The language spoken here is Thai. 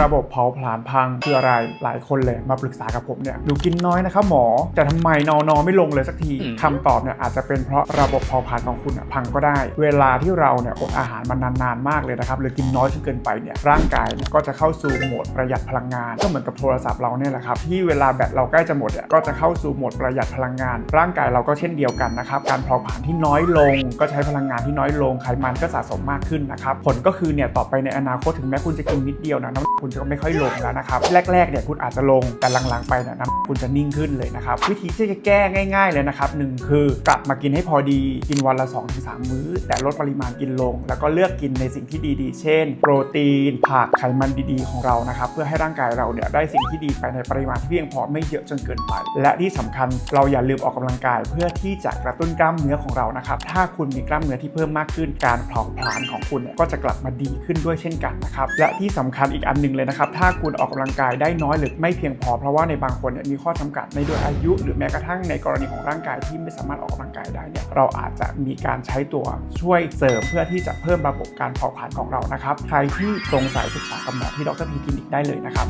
ระบบเผาผลาญพังคืออะไรหลายคนเลยมาปรึกษากับผมเนี่ยหนูกินน้อยนะครับหมอแต่ทำไมนอนนอนไม่ลงเลยสักทีอืมคำตอบเนี่ยอาจจะเป็นเพราะระบบเผาผลาญของคุณอะพังก็ได้ เวลาที่เราเนี่ยอดอาหารมานานๆมากเลยนะครับหรือกินน้อยจนเกินไปเนี่ยร่างกายเนี่ยก็จะเข้าสู่โหมดประหยัดพลังงานก็เหมือนกับโทรศัพท์เราเนี่ยแหละครับที่เวลาแบตเราใกล้จะหมดเนี่ยก็จะเข้าสู่โหมดประหยัดพลังงาน ร่างกายเราก็เช่นเดียวกันนะครับการเผาผลาญที่น้อยลง ก็ใช้พลังงานที่น้อยลงไขมันก็สะสมมากขึ้นนะครับผลก็คือเนี่ยต่อไปในอนาคตถึงแม้คุณจะกินนิดเดียวนะน้ำหนักคุณจะไม่ค่อยลงแล้วนะครับ แรกๆเนี่ยคุณอาจจะลงแต่หลังๆไปเนี่ยน้ำคุณจะนิ่งขึ้นเลยนะครับ วิธีที่จะแก้ง่าย ๆเลยนะครับหนึ่งคือกลับมากินให้พอดีกินวันละ 2-3 มื้อ แต่ลดปริมาณกินลง แล้วก็เลือกกินในสิ่งที่ดีๆ เช่น โปรตีนผักไขมันดีๆ ของเรานะครับ เพื่อให้ร่างกายเราเนี่ยได้สิ่งที่ดีไปในปริมาณที่เพียงพอไม่เยอะจนเกินไป และที่สำคัญเราอย่าลืมออกกำลังกาย เพื่อที่จะกระตุ้นกล้ามเนื้อของเรานะครับถ้าคุณมีกล้ามเนื้อที่เพิ่มมากขึ้นการเผาผลาญของคุณก็จะกลับมาดีขึ้นด้วยเช่นกันนะครับและที่สำคัญอีกอันหนึงเลยนะครับ ถ้าคุณออกกำลังกายได้น้อยหรือไม่เพียงพอ เพราะว่าในบางคนเนี่ยมีข้อจำกัดในด้วยอายุ หรือแม้กระทั่งในกรณีของร่างกายที่ไม่สามารถออกกำลังกายได้เนี่ยเราอาจจะมีการใช้ตัวช่วยเสริมเพื่อที่จะเพิ่มระบบการเผาผลาญของเรานะครับ ใครที่สงสัยปรึกษากับหมอที่ดรพีคลินิกได้เลยนะครับ